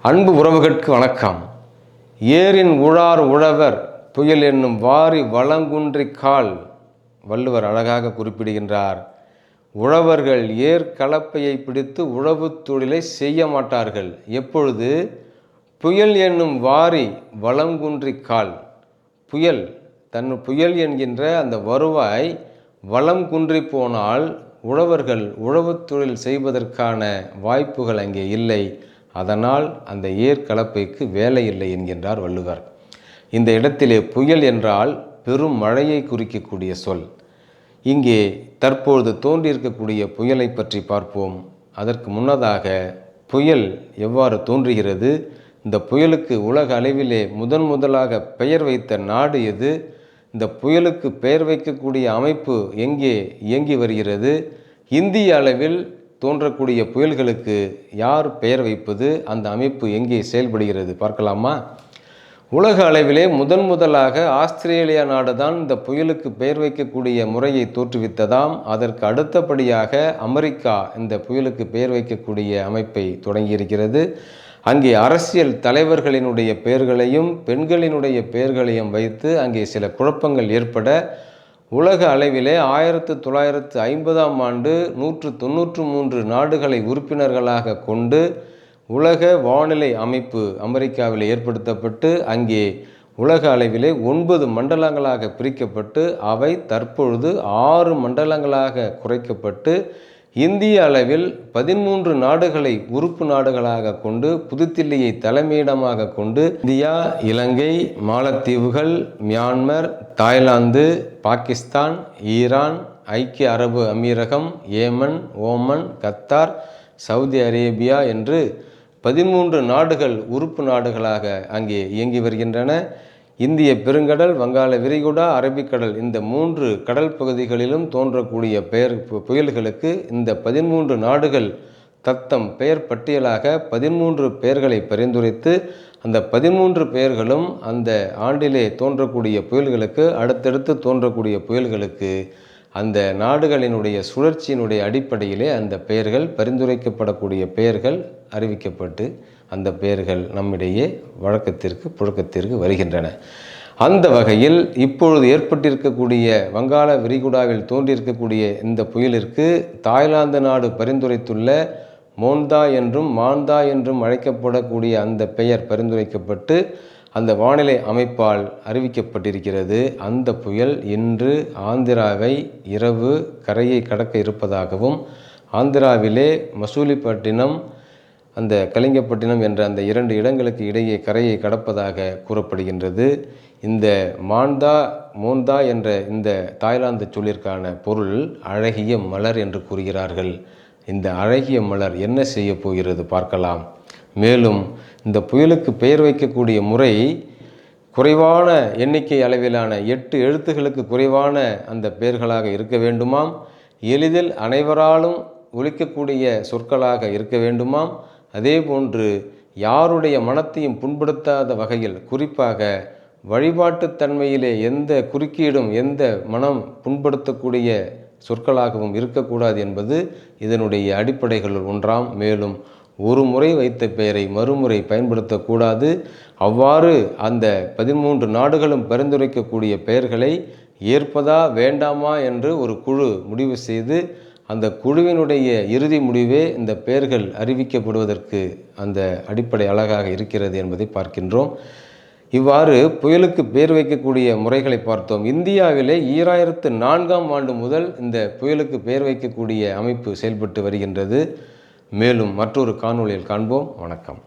அன்பு உறவுகளுக்கு வணக்கம். ஏரின் உழார் உழவர் புயல் என்னும் வாரி வளங்குன்றி கால் வள்ளுவர் அழகாக குறிப்பிடுகின்றார். உழவர்கள் ஏர் கலப்பையை பிடித்து உழவுத் தொழிலை செய்ய மாட்டார்கள். எப்பொழுது? புயல் என்னும் வாரி வளங்குன்றி கால். புயல் தன் புயல் என்கின்ற அந்த வருவாய் வளம் குன்றி போனால் உழவர்கள் உழவுத் தொழில் செய்வதற்கான வாய்ப்புகள் அங்கே இல்லை. அதனால் அந்த ஏர் கலப்பைக்கு வேலை இல்லை என்கின்றார் வள்ளுவர். இந்த இடத்திலே புயல் என்றால் பெரும் மழையை குறிக்கக்கூடிய சொல். இங்கே தற்பொழுது தோன்றியிருக்கக்கூடிய புயலை பற்றி பார்ப்போம். அதற்கு முன்னதாக புயல் எவ்வாறு தோன்றுகிறது? இந்த புயலுக்கு உலக அளவிலே முதன் முதலாக பெயர் வைத்த நாடு எது? இந்த புயலுக்கு பெயர் வைக்கக்கூடிய அமைப்பு எங்கே இயங்கி வருகிறது? இந்திய அளவில் தோன்றக்கூடிய புயல்களுக்கு யார் பெயர் வைப்பது? அந்த அமைப்பு எங்கே செயல்படுகிறது? பார்க்கலாமா? உலக அளவிலே முதன் முதலாக ஆஸ்திரேலியா நாடு தான் இந்த புயலுக்கு பெயர் வைக்கக்கூடிய முறையை தோற்றுவித்ததாம். அதற்கு அடுத்தபடியாக அமெரிக்கா இந்த புயலுக்கு பெயர் வைக்கக்கூடிய அமைப்பை தொடங்கியிருக்கிறது. அங்கே அரசியல் தலைவர்களினுடைய பெயர்களையும் பெண்களினுடைய பெயர்களையும் வைத்து அங்கே சில குழப்பங்கள் ஏற்பட உலக அளவிலே ஆயிரத்து தொள்ளாயிரத்து ஐம்பதாம் ஆண்டு நூற்று தொண்ணூற்று மூன்று நாடுகளை உறுப்பினர்களாக கொண்டு உலக வானிலை அமைப்பு அமெரிக்காவில் ஏற்படுத்தப்பட்டு அங்கே உலக அளவிலே ஒன்பது மண்டலங்களாக பிரிக்கப்பட்டு அவை தற்பொழுது ஆறு மண்டலங்களாக குறைக்கப்பட்டு இந்திய அளவில் பதிமூன்று நாடுகளை உறுப்பு நாடுகளாக கொண்டு புதுதில்லியை தலைமையிடமாக கொண்டு இந்தியா இலங்கை மாலத்தீவுகள் மியான்மர் தாய்லாந்து பாகிஸ்தான் ஈரான் ஐக்கிய அரபு அமீரகம் Yemen Oman Qatar Saudi Arabia என்று பதிமூன்று நாடுகள் உறுப்பு நாடுகளாக அங்கே இயங்கி வருகின்றன. இந்திய பெருங்கடல் வங்காள விரிகுடா அரபிக்கடல் இந்த மூன்று கடல் பகுதிகளிலும் தோன்றக்கூடிய பெயர் புயல்களுக்கு இந்த பதிமூன்று நாடுகள் தத்தம் பெயர் பட்டியலாக பதிமூன்று பெயர்களை பரிந்துரைத்து அந்த பதிமூன்று பெயர்களும் அந்த ஆண்டிலே தோன்றக்கூடிய புயல்களுக்கு அடுத்தடுத்து தோன்றக்கூடிய புயல்களுக்கு அந்த நாடுகளினுடைய சுழற்சியினுடைய அடிப்படையிலே அந்த பெயர்கள் பரிந்துரைக்கப்படக்கூடிய பெயர்கள் அறிவிக்கப்பட்டு அந்த பெயர்கள் நம்மிடையே வழக்கத்திற்கு புழக்கத்திற்கு வருகின்றன. அந்த வகையில் இப்பொழுது ஏற்பட்டிருக்கக்கூடிய வங்காள விரிகுடாவில் தோன்றியிருக்கக்கூடிய இந்த புயலிற்கு தாய்லாந்து நாடு பரிந்துரைத்துள்ள மோந்தா என்றும் மாந்தா என்றும் அழைக்கப்படக்கூடிய அந்த பெயர் பரிந்துரைக்கப்பட்டு அந்த வானிலை அமைப்பால் அறிவிக்கப்பட்டிருக்கிறது. அந்த புயல் இன்று ஆந்திராவை இரவு கரையை கடக்க இருப்பதாகவும் ஆந்திராவிலே மசூலிப்பட்டினம் அந்த கலிங்கப்பட்டினம் என்ற அந்த இரண்டு இடங்களுக்கு இடையே கரையை கடப்பதாக கூறப்படுகின்றது. இந்த மாண்டா மோந்தா என்ற இந்த தாய்லாந்து சொல்லிற்கான பொருள் அழகிய மலர் என்று கூறுகிறார்கள். இந்த அழகிய மலர் என்ன செய்ய போகிறது பார்க்கலாம். மேலும் இந்த புயலுக்கு பெயர் வைக்கக்கூடிய முறை குறைவான எண்ணிக்கை அளவிலான எட்டு எழுத்துகளுக்கு குறைவான அந்த பெயர்களாக இருக்க வேண்டுமாம். எளிதில் அனைவராலும் ஒழிக்கக்கூடிய சொற்களாக இருக்க வேண்டுமாம். அதே போன்று யாருடைய மனத்தையும் புண்படுத்தாத வகையில் குறிப்பாக வழிபாட்டுத்தன்மையிலே எந்த குறுக்கீடும் எந்த மனம் புண்படுத்தக்கூடிய சொற்களாகவும் இருக்கக்கூடாது என்பது இதனுடைய அடிப்படைகளுள் ஒன்றாம். மேலும் ஒரு முறை வைத்த பெயரை மறுமுறை பயன்படுத்தக்கூடாது. அவ்வாறு அந்த பதிமூன்று நாடுகளும் பரிந்துரைக்கக்கூடிய பெயர்களை ஏற்பதா வேண்டாமா என்று ஒரு குழு முடிவு செய்து அந்த குழுவினுடைய இறுதி முடிவே இந்த பெயர்கள் அறிவிக்கப்படுவதற்கு அந்த அடிப்படை அழகாக இருக்கிறது என்பதை பார்க்கின்றோம். இவ்வாறு புயலுக்கு பேர் வைக்கக்கூடிய முறைகளை பார்த்தோம். இந்தியாவிலே ஈராயிரத்து நான்காம் ஆண்டு முதல் இந்த புயலுக்கு பெயர் வைக்கக்கூடிய அமைப்பு செயல்பட்டு வருகின்றது. மேலும் மற்றொரு காணொளியில் காண்போம். வணக்கம்.